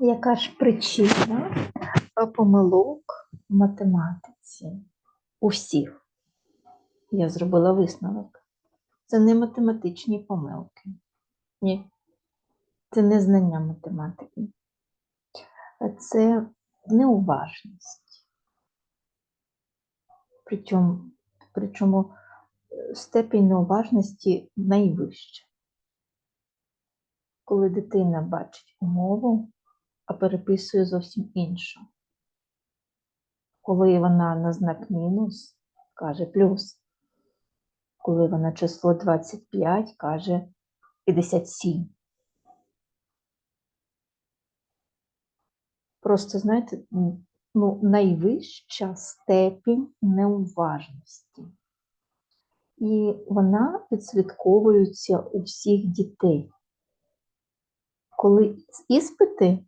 Яка ж причина е, помилок в математиці? У всіх. Я зробила висновок. Це не математичні помилки. Ні. Це не знання математики. Це неуважність. Причому, причому е, степінь неуважності найвища. Коли дитина бачить умову, а переписує зовсім іншу. Коли вона на знак мінус, каже плюс. Коли вона число 25, каже 57. Просто, знаєте, ну, найвища степінь неуважності. І вона відслідковується у всіх дітей. Коли іспити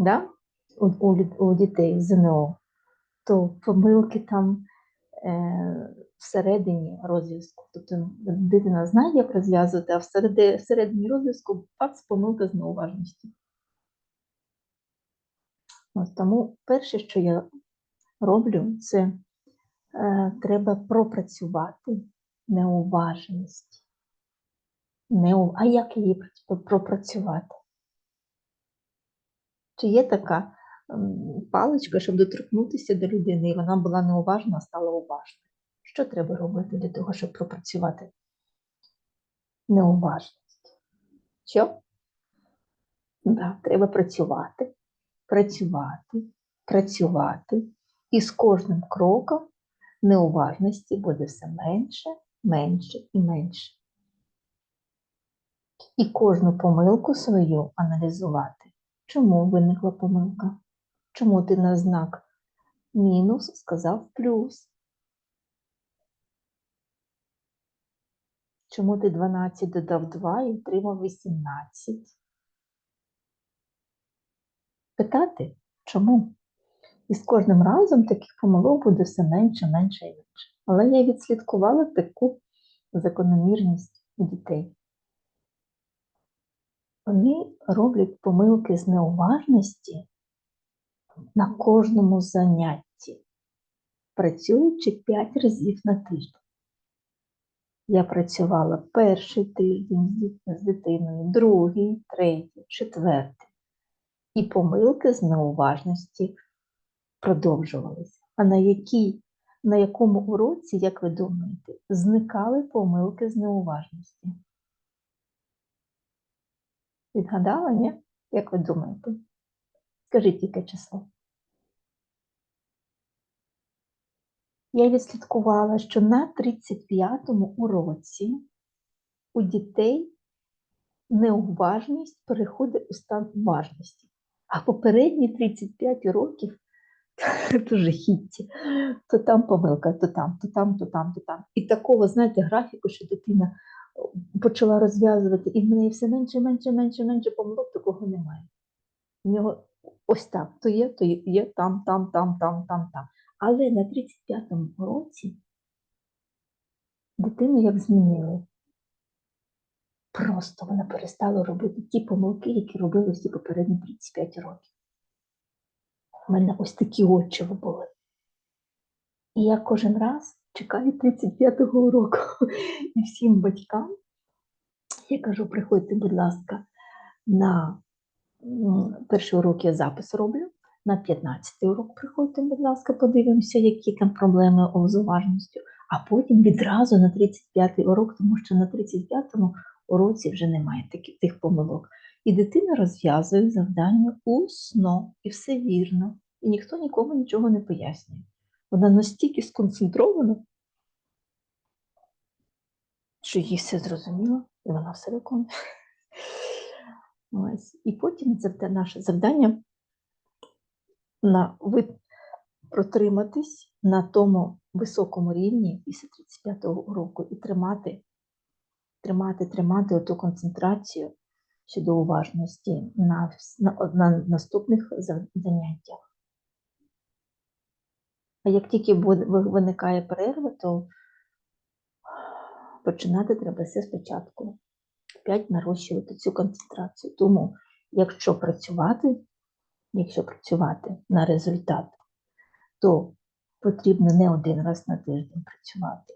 да, у, у, у дітей ЗНО, то помилки там е, всередині розв'язку. Тобто дитина знає, як розв'язувати, а всереди, всередині розв'язку пац помилка з неуважністю. Ось тому перше, що я роблю, це е, треба пропрацювати неуважність. Неу... А як її пропрацювати? Чи є така паличка, щоб доторкнутися до людини, і вона була неуважна, а стала уважною? Що треба робити для того, щоб пропрацювати неуважність? Що? Да, треба працювати, працювати, працювати. І з кожним кроком неуважності буде все менше, менше і менше. І кожну помилку свою аналізувати. Чому виникла помилка? Чому ти на знак мінус сказав плюс? Чому ти 12 додав 2 і отримав 18? Питати, чому? І з кожним разом таких помилок буде все менше, менше і менше. Але я відслідкувала таку закономірність у дітей. Вони роблять помилки з неуважності на кожному занятті, працюючи 5 разів на тиждень. Я працювала перший тиждень з дитиною, другий, третій, четвертий. І помилки з неуважності продовжувалися. А на, якій, на якому уроці, як ви думаєте, зникали помилки з неуважності? Відгадала, ні? Як ви думаєте? Скажіть, яке число? Я відслідкувала, що на 35-му уроці у дітей неуважність переходить у стан уважності. А попередні 35 років то жахіття. То там помилка, то там, то там, то там, то там. І такого, знаєте, графіку, що дитина почала розв'язувати, і в неї все менше, менше, менше, менше помилок, такого немає. У нього ось так, то є, то є там, там, там, там, там, там. Але на 35-му році дитину як змінили. Просто вона перестала робити ті помилки, які робили всі попередні 35 років. У мене ось такі очі були. І я кожен раз чекаю 35-го уроку. І всім батькам я кажу, приходьте, будь ласка, на перший урок я запис роблю. На 15-й урок приходьте, будь ласка, подивимося, які там проблеми з уважністю. А потім відразу на 35-й урок, тому що на 35-му уроці вже немає таких тих помилок. І дитина розв'язує завдання усно, і все вірно. І ніхто нікому нічого не пояснює. Вона настільки сконцентрована, що їй все зрозуміло, і вона все виконує. Ось. І потім завда- наше завдання на ви протриматись на тому високому рівні після 35-го уроку і тримати, тримати, тримати оту концентрацію щодо уважності на, на, на наступних заняттях. А як тільки виникає перерва, то починати треба все спочатку. Опять нарощувати цю концентрацію. Тому Якщо працювати, якщо працювати на результат, то потрібно не один раз на тиждень працювати,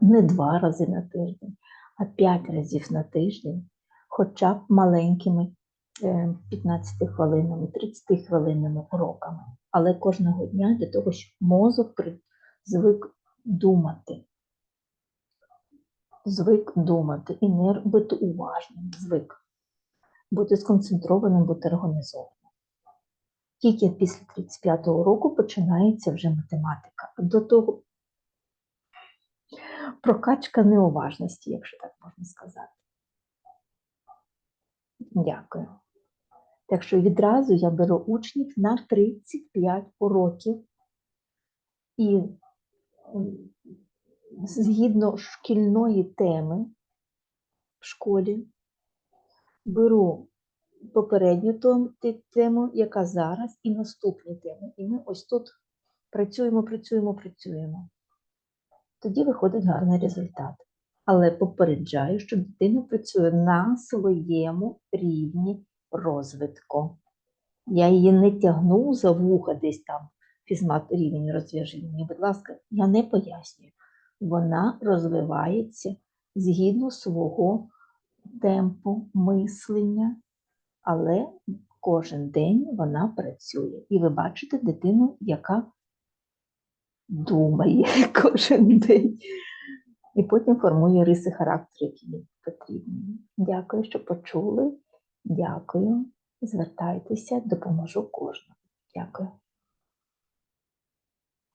не два рази на тиждень, а п'ять разів на тиждень, хоча б маленькими 15 хвилинами, 30 хвилинами уроками. Але кожного дня для того, щоб мозок звик думати. Звик думати і не бути уважним, звик бути сконцентрованим, бути організованим. Тільки після 35-го року починається вже математика. До того прокачка неуважності, якщо так можна сказати. Дякую. Так що відразу я беру учнів на 35 уроків і згідно шкільної теми в школі беру попередню тему, яка зараз, і наступні теми. І ми ось тут працюємо, працюємо, працюємо. Тоді виходить гарний результат. Але попереджаю, що дитина працює на своєму рівні розвитку. Я її не тягну за вуха десь там фізмат рівень розв'яжи мені, будь ласка, я не пояснюю. Вона розвивається згідно свого темпу мислення, але кожен день вона працює. І ви бачите дитину, яка думає кожен день. І потім формує риси характеру, які їй потрібні. Дякую, що почули. Дякую. Звертайтеся, допоможу кожному. Дякую.